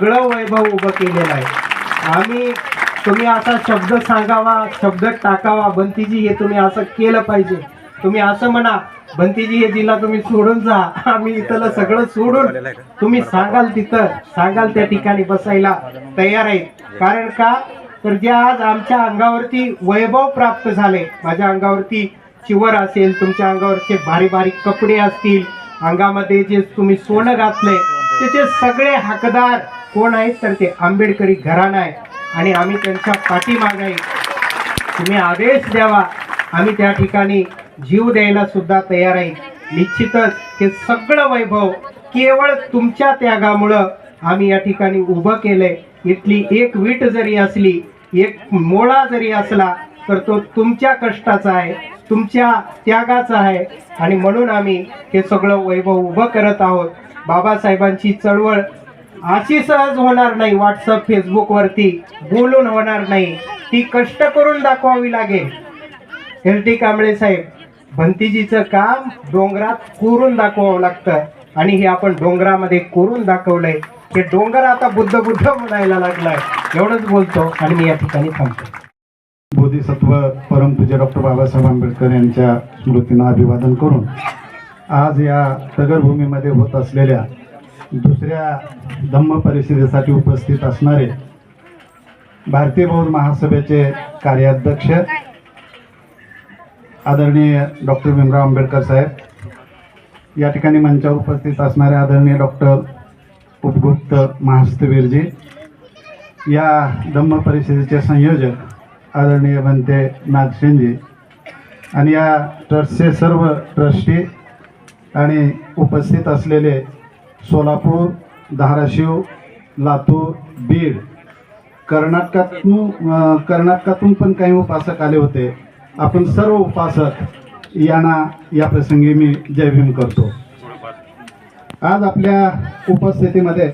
सगळं वैभव उभं केलेलं आहे. आम्ही तुम्ही असा शब्द सांगावा शब्द टाकावा बंतीजी हे तुम्ही असं केलं पाहिजे. तुम्ही असं म्हणा बंतीजी हे जिल्हा तुम्ही सोडून जा. आम्ही इथलं सगळं सोडून तुम्ही सांगाल तिथं सांगाल त्या ठिकाणी बसायला तयार आहे. कारण का? तर जे आज आमच्या अंगावरती वैभव प्राप्त झाले माझ्या अंगावरती चिवर असेल तुमच्या अंगावरचे भारी बारीक कपडे असतील अंगामध्ये जे तुम्ही सोनं घातलंय त्याचे सगळे हकदार कोण आहेत तर ते आंबेडकरी घराणं आहे आणि आम्ही त्यांच्या पाठीमागे आहे तुम्ही आदेश द्यावा. आम्ही त्या ठिकाणी जीव द्यायला सुद्धा तयार आहे. निश्चितच हे सगळं वैभव केवळ तुमच्या त्यागामुळं आम्ही या ठिकाणी उभं केलंय. इथली एक वीट जरी असली एक मोळा जरी असला तर तो तुमच्या कष्टाचा आहे तुमच्या त्यागाचा आहे. आणि म्हणून आम्ही हे सगळं वैभव उभं करत आहोत. बाबासाहेबांची चळवळ अशी सहज होणार नाही. व्हॉट्सअप फेसबुकवरती बोलून होणार नाही. ती कष्ट करून दाखवावी लागेल. एल टी कांबळे साहेब भंतीजीचं काम डोंगरात कोरून दाखवावं लागतं. आणि हे आपण डोंगरामध्ये कोरून दाखवलंय. हे डोंगर आता बुद्ध बुद्ध म्हणायला लागलाय. एवढंच बोलतो आणि मी या ठिकाणी थांबतो. बोधिसत्व परमपूज्य डॉक्टर बाबासाहेब आंबेडकर यांच्या स्मृतींना अभिवादन करून आज या नगरभूमीमध्ये होत असलेल्या दुसऱ्या धम्म परिषदेसाठी उपस्थित असणारे भारतीय बौद्ध महासभेचे कार्याध्यक्ष आदरणीय डॉक्टर भीमराव आंबेडकर साहेब या ठिकाणी मंचावर उपस्थित असणारे आदरणीय डॉक्टर उपगुप्त महास्तवीरजी या धम्म परिषदेचे संयोजक आदरणीय बनते नागसेनजी आणि या ट्रस्टचे सर्व ट्रस्टी आणि उपस्थित असलेले सोलापूर धाराशिव लातूर बीड कर्नाटकातून कर्नाटकातून पण काही उपासक आले होते. आपण सर्व उपासक यांना या प्रसंगी मी जयभीम करतो. आज आपल्या उपस्थितीमध्ये